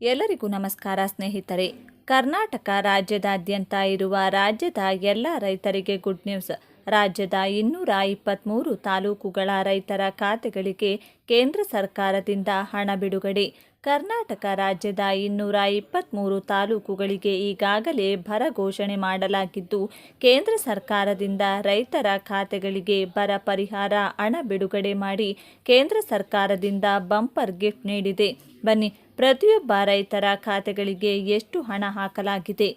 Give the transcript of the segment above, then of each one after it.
ಎಲ್ಲರಿಗೂ ನಮಸ್ಕಾರ ಸ್ನೇಹಿತರೆ. ಕರ್ನಾಟಕ ರಾಜ್ಯದಾದ್ಯಂತ ಇರುವ ರಾಜ್ಯದ ಎಲ್ಲ ರೈತರಿಗೆ ಗುಡ್ ನ್ಯೂಸ್ ರಾಜ್ಯದ ಇನ್ನೂರ ಇಪ್ಪತ್ತ್ಮೂರು ತಾಲೂಕುಗಳ ರೈತರ ಖಾತೆಗಳಿಗೆ ಕೇಂದ್ರ ಸರ್ಕಾರದಿಂದ ಹಣ ಬಿಡುಗಡೆ. ಕರ್ನಾಟಕ ರಾಜ್ಯದ ಇನ್ನೂರ ಇಪ್ಪತ್ತ್ಮೂರು ತಾಲೂಕುಗಳಿಗೆ ಈಗಾಗಲೇ ಬರ ಘೋಷಣೆ ಮಾಡಲಾಗಿದ್ದು, ಕೇಂದ್ರ ಸರ್ಕಾರದಿಂದ ರೈತರ ಖಾತೆಗಳಿಗೆ ಬರ ಪರಿಹಾರ ಹಣ ಬಿಡುಗಡೆ ಮಾಡಿ ಕೇಂದ್ರ ಸರ್ಕಾರದಿಂದ ಬಂಪರ್ ಗಿಫ್ಟ್ ನೀಡಿದೆ. ಬನ್ನಿ ಪ್ರತಿಯೊಬ್ಬ ರೈತರ ಖಾತೆಗಳಿಗೆ ಎಷ್ಟು ಹಣ ಹಾಕಲಾಗಿದೆ?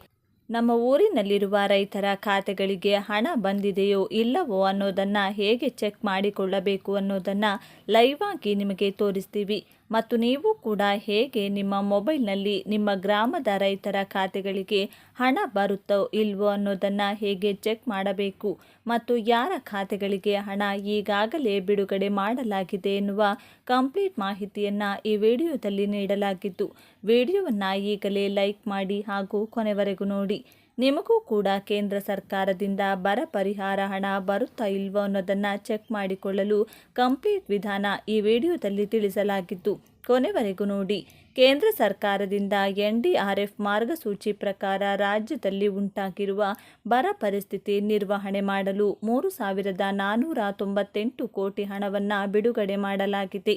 ನಮ್ಮ ಊರಿನಲ್ಲಿರುವ ರೈತರ ಖಾತೆಗಳಿಗೆ ಹಣ ಬಂದಿದೆಯೋ ಇಲ್ಲವೋ ಅನ್ನೋದನ್ನು ಹೇಗೆ ಚೆಕ್ ಮಾಡಿಕೊಳ್ಳಬೇಕು ಅನ್ನೋದನ್ನು ಲೈವ್ ಆಗಿ ನಿಮಗೆ ತೋರಿಸ್ತೀವಿ. ಮತ್ತು ನೀವು ಕೂಡ ಹೇಗೆ ನಿಮ್ಮ ಮೊಬೈಲ್ನಲ್ಲಿ ನಿಮ್ಮ ಗ್ರಾಮದ ರೈತರ ಖಾತೆಗಳಿಗೆ ಹಣ ಬರುತ್ತೋ ಇಲ್ವೋ ಅನ್ನೋದನ್ನು ಹೇಗೆ ಚೆಕ್ ಮಾಡಬೇಕು ಮತ್ತು ಯಾರ ಖಾತೆಗಳಿಗೆ ಹಣ ಈಗಾಗಲೇ ಬಿಡುಗಡೆ ಮಾಡಲಾಗಿದೆ ಎನ್ನುವ ಕಂಪ್ಲೀಟ್ ಮಾಹಿತಿಯನ್ನು ಈ ವಿಡಿಯೋದಲ್ಲಿ ನೀಡಲಾಗಿದ್ದು, ವಿಡಿಯೋವನ್ನು ಈಗಲೇ ಲೈಕ್ ಮಾಡಿ ಹಾಗೂ ಕೊನೆವರೆಗೂ ನೋಡಿ. ನಿಮಗೂ ಕೂಡ ಕೇಂದ್ರ ಸರ್ಕಾರದಿಂದ ಬರ ಪರಿಹಾರ ಹಣ ಬರುತ್ತಾ ಇಲ್ವೋ ಅನ್ನೋದನ್ನು ಚೆಕ್ ಮಾಡಿಕೊಳ್ಳಲು ಕಂಪ್ಲೀಟ್ ವಿಧಾನ ಈ ವಿಡಿಯೋದಲ್ಲಿ ತಿಳಿಸಲಾಗಿದ್ದು. ಕೊನೆವರೆಗೂ ನೋಡಿ. ಕೇಂದ್ರ ಸರ್ಕಾರದಿಂದ ಎನ್ ಡಿ ಆರ್ ಎಫ್ ಮಾರ್ಗಸೂಚಿ ಪ್ರಕಾರ ರಾಜ್ಯದಲ್ಲಿ ಉಂಟಾಗಿರುವ ಬರ ಪರಿಸ್ಥಿತಿ ನಿರ್ವಹಣೆ ಮಾಡಲು ಮೂರು ಸಾವಿರದ ನಾನ್ನೂರ ತೊಂಬತ್ತೆಂಟು ಕೋಟಿ ಹಣವನ್ನು ಬಿಡುಗಡೆ ಮಾಡಲಾಗಿದೆ.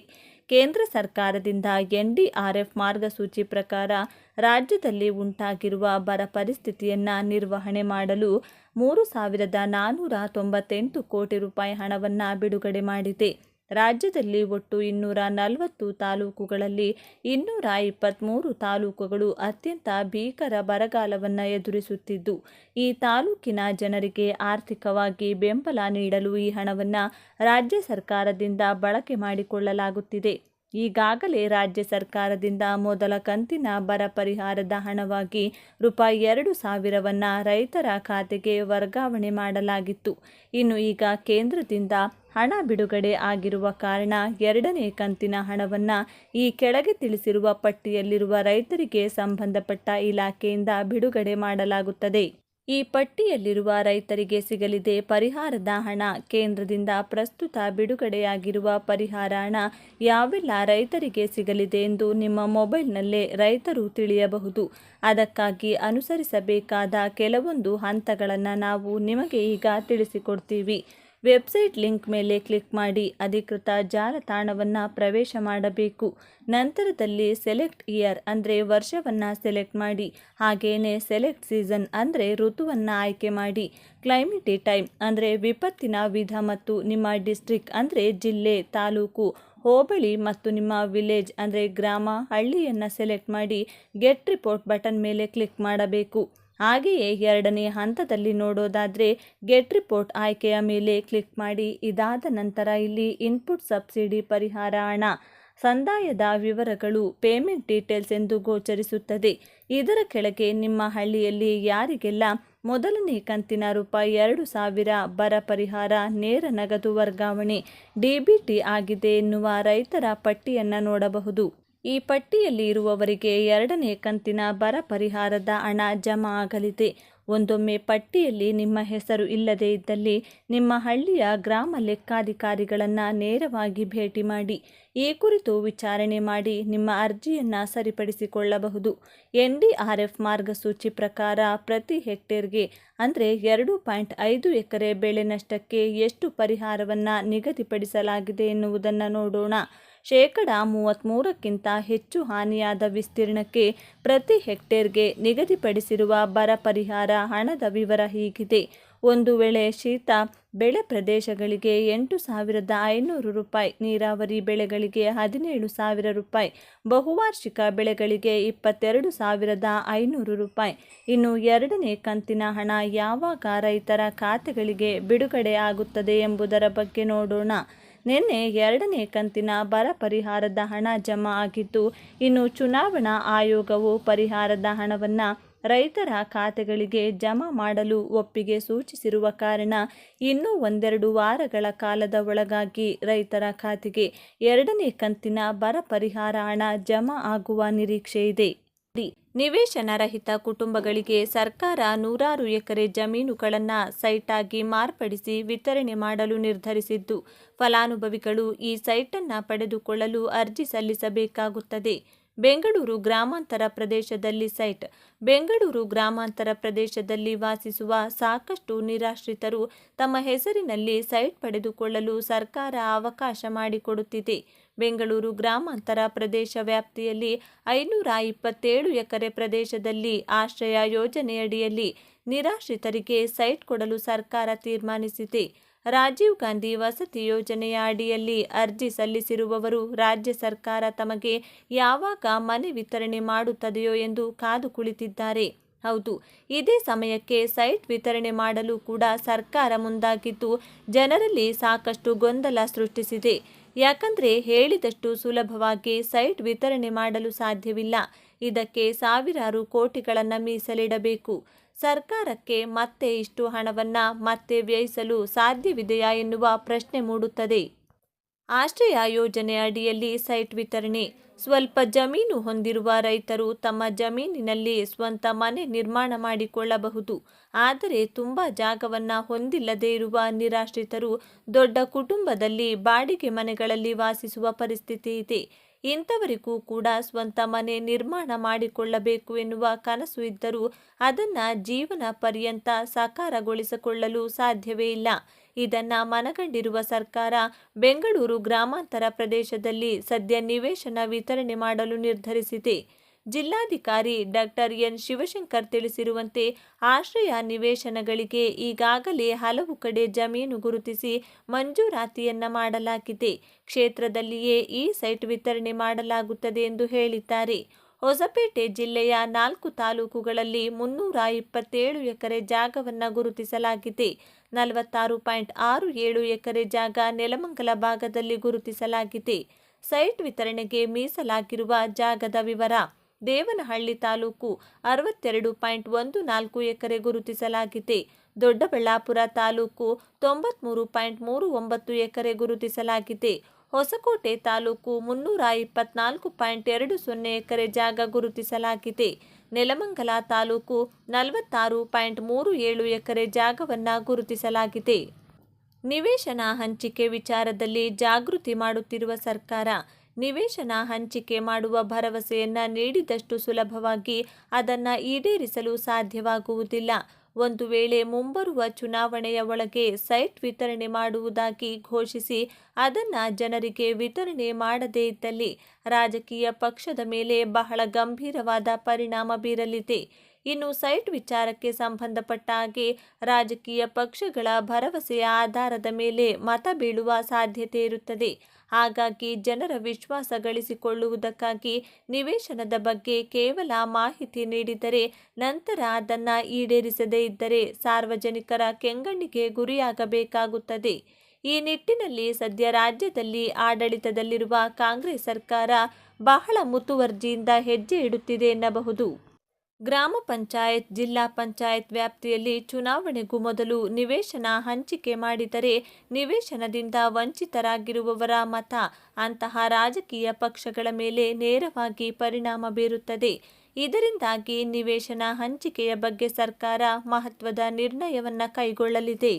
ಕೇಂದ್ರ ಸರ್ಕಾರದಿಂದ ಎನ್ ಡಿ ಆರ್ ಎಫ್ ಮಾರ್ಗಸೂಚಿ ಪ್ರಕಾರ ರಾಜ್ಯದಲ್ಲಿ ಉಂಟಾಗಿರುವ ಬರ ಪರಿಸ್ಥಿತಿಯನ್ನು ನಿರ್ವಹಣೆ ಮಾಡಲು ಮೂರು ಸಾವಿರದ ನಾನ್ನೂರ ತೊಂಬತ್ತೆಂಟು ಕೋಟಿ ರೂಪಾಯಿ ಹಣವನ್ನು ಬಿಡುಗಡೆ ಮಾಡಿದೆ. ರಾಜ್ಯದಲ್ಲಿ ಒಟ್ಟು ಇನ್ನೂರ ನಲವತ್ತು ತಾಲೂಕುಗಳಲ್ಲಿ ಇನ್ನೂರ ಇಪ್ಪತ್ತ್ಮೂರು ತಾಲೂಕುಗಳು ಅತ್ಯಂತ ಭೀಕರ ಬರಗಾಲವನ್ನು ಎದುರಿಸುತ್ತಿದ್ದು, ಈ ತಾಲೂಕಿನ ಜನರಿಗೆ ಆರ್ಥಿಕವಾಗಿ ಬೆಂಬಲ ನೀಡಲು ಈ ಹಣವನ್ನು ರಾಜ್ಯ ಸರ್ಕಾರದಿಂದ ಬಳಕೆ ಮಾಡಿಕೊಳ್ಳಲಾಗುತ್ತಿದೆ. ಈಗಾಗಲೇ ರಾಜ್ಯ ಸರ್ಕಾರದಿಂದ ಮೊದಲ ಕಂತಿನ ಬರ ಪರಿಹಾರದ ಹಣವಾಗಿ ರೂಪಾಯಿ ಎರಡು ಸಾವಿರವನ್ನು ರೈತರ ಖಾತೆಗೆ ವರ್ಗಾವಣೆ ಮಾಡಲಾಗಿತ್ತು. ಇನ್ನು ಈಗ ಕೇಂದ್ರದಿಂದ ಹಣ ಬಿಡುಗಡೆ ಆಗಿರುವ ಕಾರಣ ಎರಡನೇ ಕಂತಿನ ಹಣವನ್ನು ಈ ಕೆಳಗೆ ತಿಳಿಸಿರುವ ಪಟ್ಟಿಯಲ್ಲಿರುವ ರೈತರಿಗೆ ಸಂಬಂಧಪಟ್ಟ ಇಲಾಖೆಯಿಂದ ಬಿಡುಗಡೆ ಮಾಡಲಾಗುತ್ತದೆ. ಈ ಪಟ್ಟಿಯಲ್ಲಿರುವ ರೈತರಿಗೆ ಸಿಗಲಿದೆ ಪರಿಹಾರದ ಹಣ. ಕೇಂದ್ರದಿಂದ ಪ್ರಸ್ತುತ ಬಿಡುಗಡೆಯಾಗಿರುವ ಪರಿಹಾರ ಹಣ ಯಾವೆಲ್ಲ ರೈತರಿಗೆ ಸಿಗಲಿದೆ ಎಂದು ನಿಮ್ಮ ಮೊಬೈಲ್ನಲ್ಲೇ ರೈತರು ತಿಳಿಯಬಹುದು. ಅದಕ್ಕಾಗಿ ಅನುಸರಿಸಬೇಕಾದ ಕೆಲವೊಂದು ಹಂತಗಳನ್ನು ನಾವು ನಿಮಗೆ ಈಗ ತಿಳಿಸಿಕೊಡ್ತೀವಿ. ವೆಬ್ಸೈಟ್ ಲಿಂಕ್ ಮೇಲೆ ಕ್ಲಿಕ್ ಮಾಡಿ ಅಧಿಕೃತ ಜಾಲತಾಣವನ್ನು ಪ್ರವೇಶ ಮಾಡಬೇಕು. ನಂತರದಲ್ಲಿ ಸೆಲೆಕ್ಟ್ ಇಯರ್ ಅಂದರೆ ವರ್ಷವನ್ನು ಸೆಲೆಕ್ಟ್ ಮಾಡಿ. ಹಾಗೆಯೇ ಸೆಲೆಕ್ಟ್ ಸೀಸನ್ ಅಂದರೆ ಋತುವನ್ನು ಆಯ್ಕೆ ಮಾಡಿ. ಕ್ಲೈಮೇಟಿ ಟೈಮ್ ಅಂದರೆ ವಿಪತ್ತಿನ ವಿಧ ಮತ್ತು ನಿಮ್ಮ ಡಿಸ್ಟ್ರಿಕ್ ಅಂದರೆ ಜಿಲ್ಲೆ, ತಾಲೂಕು, ಹೋಬಳಿ ಮತ್ತು ನಿಮ್ಮ ವಿಲೇಜ್ ಅಂದರೆ ಗ್ರಾಮ, ಹಳ್ಳಿಯನ್ನು ಸೆಲೆಕ್ಟ್ ಮಾಡಿ. ಗೆಟ್ ರಿಪೋರ್ಟ್ ಬಟನ್ ಮೇಲೆ ಕ್ಲಿಕ್ ಮಾಡಬೇಕು. ಹಾಗೆಯೇ ಎರಡನೇ ಹಂತದಲ್ಲಿ ನೋಡೋದಾದರೆ ಗೆಟ್ ರಿಪೋರ್ಟ್ ಆಯ್ಕೆಯ ಮೇಲೆ ಕ್ಲಿಕ್ ಮಾಡಿ. ಇದಾದ ನಂತರ ಇಲ್ಲಿ ಇನ್ಪುಟ್ ಸಬ್ಸಿಡಿ ಪರಿಹಾರ ಹಣ, ಸಂದಾಯದ ವಿವರಗಳು, ಪೇಮೆಂಟ್ ಡೀಟೇಲ್ಸ್ ಎಂದು ಗೋಚರಿಸುತ್ತದೆ. ಇದರ ಕೆಳಗೆ ನಿಮ್ಮ ಹಳ್ಳಿಯಲ್ಲಿ ಯಾರಿಗೆಲ್ಲ ಮೊದಲನೇ ಕಂತಿನ ರೂಪಾಯಿ ಎರಡು ಸಾವಿರ ಬರ ಪರಿಹಾರ, ನೇರ ನಗದು ವರ್ಗಾವಣೆ ಡಿಬಿಟಿ ಆಗಿದೆ ಎನ್ನುವ ರೈತರ ಪಟ್ಟಿಯನ್ನು ನೋಡಬಹುದು. ಈ ಪಟ್ಟಿಯಲ್ಲಿ ಇರುವವರಿಗೆ ಎರಡನೇ ಕಂತಿನ ಬರ ಪರಿಹಾರದ ಹಣ ಜಮಾ ಆಗಲಿದೆ. ಒಂದೊಮ್ಮೆ ಪಟ್ಟಿಯಲ್ಲಿ ನಿಮ್ಮ ಹೆಸರು ಇಲ್ಲದೇ ಇದ್ದಲ್ಲಿ ನಿಮ್ಮ ಹಳ್ಳಿಯ ಗ್ರಾಮ ಲೆಕ್ಕಾಧಿಕಾರಿಗಳನ್ನು ನೇರವಾಗಿ ಭೇಟಿ ಮಾಡಿ, ಈ ಕುರಿತು ವಿಚಾರಣೆ ಮಾಡಿ ನಿಮ್ಮ ಅರ್ಜಿಯನ್ನು ಸರಿಪಡಿಸಿಕೊಳ್ಳಬಹುದು. ಎನ್ ಡಿ ಆರ್ ಎಫ್ ಮಾರ್ಗಸೂಚಿ ಪ್ರಕಾರ ಪ್ರತಿ ಹೆಕ್ಟೇರ್ಗೆ ಅಂದರೆ ಎರಡು ಪಾಯಿಂಟ್ ಐದು ಎಕರೆ ಬೆಳೆ ನಷ್ಟಕ್ಕೆ ಎಷ್ಟು ಪರಿಹಾರವನ್ನು ನಿಗದಿಪಡಿಸಲಾಗಿದೆ ಎನ್ನುವುದನ್ನು ನೋಡೋಣ. ಶೇಕಡ ಮೂವತ್ತ್ಮೂರಕ್ಕಿಂತ ಹೆಚ್ಚು ಹಾನಿಯಾದ ವಿಸ್ತೀರ್ಣಕ್ಕೆ ಪ್ರತಿ ಹೆಕ್ಟೇರ್ಗೆ ನಿಗದಿಪಡಿಸಿರುವ ಬರ ಪರಿಹಾರ ಹಣದ ವಿವರ ಹೀಗಿದೆ. ಒಂದು ವೇಳೆ ಶೀತ ಬೆಳೆ ಪ್ರದೇಶಗಳಿಗೆ ಎಂಟು ಸಾವಿರದ ಐನೂರು ರೂಪಾಯಿ, ನೀರಾವರಿ ಬೆಳೆಗಳಿಗೆ ಹದಿನೇಳು ಸಾವಿರ ರೂಪಾಯಿ, ಬಹುವಾರ್ಷಿಕ ಬೆಳೆಗಳಿಗೆ ಇಪ್ಪತ್ತೆರಡು ಸಾವಿರದ ಐನೂರು ರೂಪಾಯಿ. ಇನ್ನು ಎರಡನೇ ಕಂತಿನ ಹಣ ಯಾವಾಗ ರೈತರ ಖಾತೆಗಳಿಗೆ ಬಿಡುಗಡೆ ಆಗುತ್ತದೆ ಎಂಬುದರ ಬಗ್ಗೆ ನೋಡೋಣ. ನಿನ್ನೆ ಎರಡನೇ ಕಂತಿನ ಬರ ಪರಿಹಾರದ ಹಣ ಜಮಾ ಆಗಿದ್ದು, ಇನ್ನು ಚುನಾವಣಾ ಆಯೋಗವು ಪರಿಹಾರದ ಹಣವನ್ನು ರೈತರ ಖಾತೆಗಳಿಗೆ ಜಮಾ ಮಾಡಲು ಒಪ್ಪಿಗೆ ಸೂಚಿಸಿರುವ ಕಾರಣ, ಇನ್ನೂ ಒಂದೆರಡು ವಾರಗಳ ಕಾಲದ ಒಳಗಾಗಿ ರೈತರ ಖಾತೆಗೆ ಎರಡನೇ ಕಂತಿನ ಬರ ಪರಿಹಾರ ಹಣ ಜಮಾ ಆಗುವ ನಿರೀಕ್ಷೆ ಇದೆ ನಿವೇಶನ ರಹಿತ ಕುಟುಂಬಗಳಿಗೆ ಸರ್ಕಾರ ನೂರಾರು ಎಕರೆ ಜಮೀನುಗಳನ್ನು ಸೈಟಾಗಿ ಮಾರ್ಪಡಿಸಿ ವಿತರಣೆ ಮಾಡಲು ನಿರ್ಧರಿಸಿದ್ದು, ಫಲಾನುಭವಿಗಳು ಈ ಸೈಟನ್ನು ಪಡೆದುಕೊಳ್ಳಲು ಅರ್ಜಿ ಸಲ್ಲಿಸಬೇಕಾಗುತ್ತದೆ. ಬೆಂಗಳೂರು ಗ್ರಾಮಾಂತರ ಪ್ರದೇಶದಲ್ಲಿ ಸೈಟ್. ಬೆಂಗಳೂರು ಗ್ರಾಮಾಂತರ ಪ್ರದೇಶದಲ್ಲಿ ವಾಸಿಸುವ ಸಾಕಷ್ಟು ನಿರಾಶ್ರಿತರು ತಮ್ಮ ಹೆಸರಿನಲ್ಲಿ ಸೈಟ್ ಪಡೆದುಕೊಳ್ಳಲು ಸರ್ಕಾರ ಅವಕಾಶ ಮಾಡಿಕೊಡುತ್ತಿದೆ. ಬೆಂಗಳೂರು ಗ್ರಾಮಾಂತರ ಪ್ರದೇಶ ವ್ಯಾಪ್ತಿಯಲ್ಲಿ ಐನೂರ ಇಪ್ಪತ್ತೇಳು ಎಕರೆ ಪ್ರದೇಶದಲ್ಲಿ ಆಶ್ರಯ ಯೋಜನೆಯಡಿಯಲ್ಲಿ ನಿರಾಶ್ರಿತರಿಗೆ ಸೈಟ್ ಕೊಡಲು ಸರ್ಕಾರ ತೀರ್ಮಾನಿಸಿದೆ. ರಾಜೀವ್ ಗಾಂಧಿ ವಸತಿ ಯೋಜನೆಯ ಅಡಿಯಲ್ಲಿ ಅರ್ಜಿ ಸಲ್ಲಿಸಿರುವವರು ರಾಜ್ಯ ಸರ್ಕಾರ ತಮಗೆ ಯಾವಾಗ ಮನೆ ವಿತರಣೆ ಮಾಡುತ್ತದೆಯೋ ಎಂದು ಕಾದು ಕುಳಿತಿದ್ದಾರೆ. ಹೌದು, ಇದೇ ಸಮಯಕ್ಕೆ ಸೈಟ್ ವಿತರಣೆ ಮಾಡಲು ಕೂಡ ಸರ್ಕಾರ ಮುಂದಾಗಿದ್ದು, ಜನರಲ್ಲಿ ಸಾಕಷ್ಟು ಗೊಂದಲ ಸೃಷ್ಟಿಸಿದೆ. ಯಾಕಂದ್ರೆ ಹೇಳಿದಷ್ಟು ಸುಲಭವಾಗಿ ಸೈಟ್ ವಿತರಣೆ ಮಾಡಲು ಸಾಧ್ಯವಿಲ್ಲ. ಇದಕ್ಕೆ ಸಾವಿರಾರು ಕೋಟಿಗಳನ್ನು ಮೀಸಲಿಡಬೇಕು. ಸರ್ಕಾರಕ್ಕೆ ಮತ್ತೆ ಇಷ್ಟು ಹಣವನ್ನ ಮತ್ತೆ ವ್ಯಯಿಸಲು ಸಾಧ್ಯವಿದೆಯಾ ಎನ್ನುವ ಪ್ರಶ್ನೆ ಮೂಡುತ್ತದೆ. ಆಶ್ರಯ ಯೋಜನೆ ಅಡಿಯಲ್ಲಿ ಸೈಟ್ ವಿತರಣೆ. ಸ್ವಲ್ಪ ಜಮೀನು ಹೊಂದಿರುವ ರೈತರು ತಮ್ಮ ಜಮೀನಿನಲ್ಲಿ ಸ್ವಂತ ಮನೆ ನಿರ್ಮಾಣ ಮಾಡಿಕೊಳ್ಳಬಹುದು. ಆದರೆ ತುಂಬ ಜಾಗವನ್ನು ಹೊಂದಿಲ್ಲದೆ ಇರುವ ನಿರಾಶ್ರಿತರು ದೊಡ್ಡ ಕುಟುಂಬದಲ್ಲಿ ಬಾಡಿಗೆ ಮನೆಗಳಲ್ಲಿ ವಾಸಿಸುವ ಪರಿಸ್ಥಿತಿ ಇದೆ. ಇಂಥವರಿಗೂ ಕೂಡ ಸ್ವಂತ ಮನೆ ನಿರ್ಮಾಣ ಮಾಡಿಕೊಳ್ಳಬೇಕು ಎನ್ನುವ ಕನಸು ಇದ್ದರೂ ಅದನ್ನು ಜೀವನ ಪರ್ಯಂತ ಸಾಕಾರಗೊಳಿಸಿಕೊಳ್ಳಲು ಸಾಧ್ಯವೇ ಇಲ್ಲ. ಇದನ್ನು ಮನಗಂಡಿರುವ ಸರ್ಕಾರ ಬೆಂಗಳೂರು ಗ್ರಾಮಾಂತರ ಪ್ರದೇಶದಲ್ಲಿ ಸದ್ಯ ನಿವೇಶನ ವಿತರಣೆ ಮಾಡಲು ನಿರ್ಧರಿಸಿದೆ. ಜಿಲ್ಲಾಧಿಕಾರಿ ಡಾಕ್ಟರ್ ಎನ್ ಶಿವಶಂಕರ್ ತಿಳಿಸಿರುವಂತೆ ಆಶ್ರಯ ನಿವೇಶನಗಳಿಗೆ ಈಗಾಗಲೇ ಹಲವು ಕಡೆ ಜಮೀನು ಗುರುತಿಸಿ ಮಂಜೂರಾತಿಯನ್ನ ಮಾಡಲಾಗಿದೆ. ಕ್ಷೇತ್ರದಲ್ಲಿಯೇ ಈ ಸೈಟ್ ವಿತರಣೆ ಮಾಡಲಾಗುತ್ತದೆ ಎಂದು ಹೇಳಿದ್ದಾರೆ. ಹೊಸಪೇಟೆ ಜಿಲ್ಲೆಯ ನಾಲ್ಕು ತಾಲೂಕುಗಳಲ್ಲಿ ಮುನ್ನೂರ ಇಪ್ಪತ್ತೇಳು ಎಕರೆ ಜಾಗವನ್ನು ಗುರುತಿಸಲಾಗಿದೆ. ನಲವತ್ತಾರು ಪಾಯಿಂಟ್ ಆರು ಏಳು ಎಕರೆ ಜಾಗ ನೆಲಮಂಗಲ ಭಾಗದಲ್ಲಿ ಗುರುತಿಸಲಾಗಿದೆ. ಸೈಟ್ ವಿತರಣೆಗೆ ಮೀಸಲಾಗಿರುವ ಜಾಗದ ವಿವರ ದೇವನಹಳ್ಳಿ ತಾಲೂಕು ಅರವತ್ತೆರಡು ಪಾಯಿಂಟ್ ಒಂದು ನಾಲ್ಕು ಎಕರೆ ಗುರುತಿಸಲಾಗಿದೆ. ದೊಡ್ಡಬಳ್ಳಾಪುರ ತಾಲೂಕು ತೊಂಬತ್ಮೂರು ಪಾಯಿಂಟ್ ಮೂರು ಒಂಬತ್ತು ಎಕರೆ ಗುರುತಿಸಲಾಗಿದೆ. ಹೊಸಕೋಟೆ ತಾಲೂಕು ಮುನ್ನೂರ ಇಪ್ಪತ್ನಾಲ್ಕು ಪಾಯಿಂಟ್ ಎರಡು ಸೊನ್ನೆ ಎಕರೆ ಜಾಗ ಗುರುತಿಸಲಾಗಿದೆ. ನೆಲಮಂಗಲ ತಾಲೂಕು ನಲವತ್ತಾರು ಪಾಯಿಂಟ್ ಮೂರು ಏಳು ಎಕರೆ ಜಾಗವನ್ನು ಗುರುತಿಸಲಾಗಿದೆ. ನಿವೇಶನ ಹಂಚಿಕೆ ವಿಚಾರದಲ್ಲಿ ಜಾಗೃತಿ ಮಾಡುತ್ತಿರುವ ಸರ್ಕಾರ ನಿವೇಶನ ಹಂಚಿಕೆ ಮಾಡುವ ಭರವಸೆಯನ್ನು ನೀಡಿದಷ್ಟು ಸುಲಭವಾಗಿ ಅದನ್ನು ಈಡೇರಿಸಲು ಸಾಧ್ಯವಾಗುವುದಿಲ್ಲ. ಒಂದು ವೇಳೆ ಮುಂಬರುವ ಚುನಾವಣೆಯ ಒಳಗೆ ಸೈಟ್ ವಿತರಣೆ ಮಾಡುವುದಾಗಿ ಘೋಷಿಸಿ ಅದನ್ನು ಜನರಿಗೆ ವಿತರಣೆ ಮಾಡದೇ ಇದ್ದಲ್ಲಿ ರಾಜಕೀಯ ಪಕ್ಷದ ಮೇಲೆ ಬಹಳ ಗಂಭೀರವಾದ ಪರಿಣಾಮ ಬೀರಲಿದೆ. ಇನ್ನು ಸೈಟ್ ವಿಚಾರಕ್ಕೆ ಸಂಬಂಧಪಟ್ಟ ಹಾಗೆ ರಾಜಕೀಯ ಪಕ್ಷಗಳ ಭರವಸೆಯ ಆಧಾರದ ಮೇಲೆ ಮತ ಬೀಳುವ ಸಾಧ್ಯತೆ ಇರುತ್ತದೆ. ಹಾಗಾಗಿ ಜನರ ವಿಶ್ವಾಸ ಗಳಿಸಿಕೊಳ್ಳುವುದಕ್ಕಾಗಿ ನಿವೇಶನದ ಬಗ್ಗೆ ಕೇವಲ ಮಾಹಿತಿ ನೀಡಿದರೆ ನಂತರ ಅದನ್ನು ಈಡೇರಿಸದೇ ಇದ್ದರೆ ಸಾರ್ವಜನಿಕರ ಕೆಂಗಣ್ಣಿಗೆ ಗುರಿಯಾಗಬೇಕಾಗುತ್ತದೆ. ಈ ನಿಟ್ಟಿನಲ್ಲಿ ಸದ್ಯ ರಾಜ್ಯದಲ್ಲಿ ಆಡಳಿತದಲ್ಲಿರುವ ಕಾಂಗ್ರೆಸ್ ಸರ್ಕಾರ ಬಹಳ ಮುತುವರ್ಜಿಯಿಂದ ಹೆಜ್ಜೆ ಇಡುತ್ತಿದೆ ಎನ್ನಬಹುದು. ಗ್ರಾಮ ಪಂಚಾಯತ್, ಜಿಲ್ಲಾ ಪಂಚಾಯತ್ ವ್ಯಾಪ್ತಿಯಲ್ಲಿ ಚುನಾವಣೆಗೂ ಮೊದಲು ನಿವೇಶನ ಹಂಚಿಕೆ ಮಾಡಿದರೆ ನಿವೇಶನದಿಂದ ವಂಚಿತರಾಗಿರುವವರ ಮತ, ಅಂತಹ ರಾಜಕೀಯ ಪಕ್ಷಗಳ ಮೇಲೆ ನೇರವಾಗಿ ಪರಿಣಾಮ ಬೀರುತ್ತದೆ. ಇದರಿಂದಾಗಿ ನಿವೇಶನ ಹಂಚಿಕೆಯ ಬಗ್ಗೆ ಸರ್ಕಾರ ಮಹತ್ವದ ನಿರ್ಣಯವನ್ನು ಕೈಗೊಳ್ಳಲಿದೆ.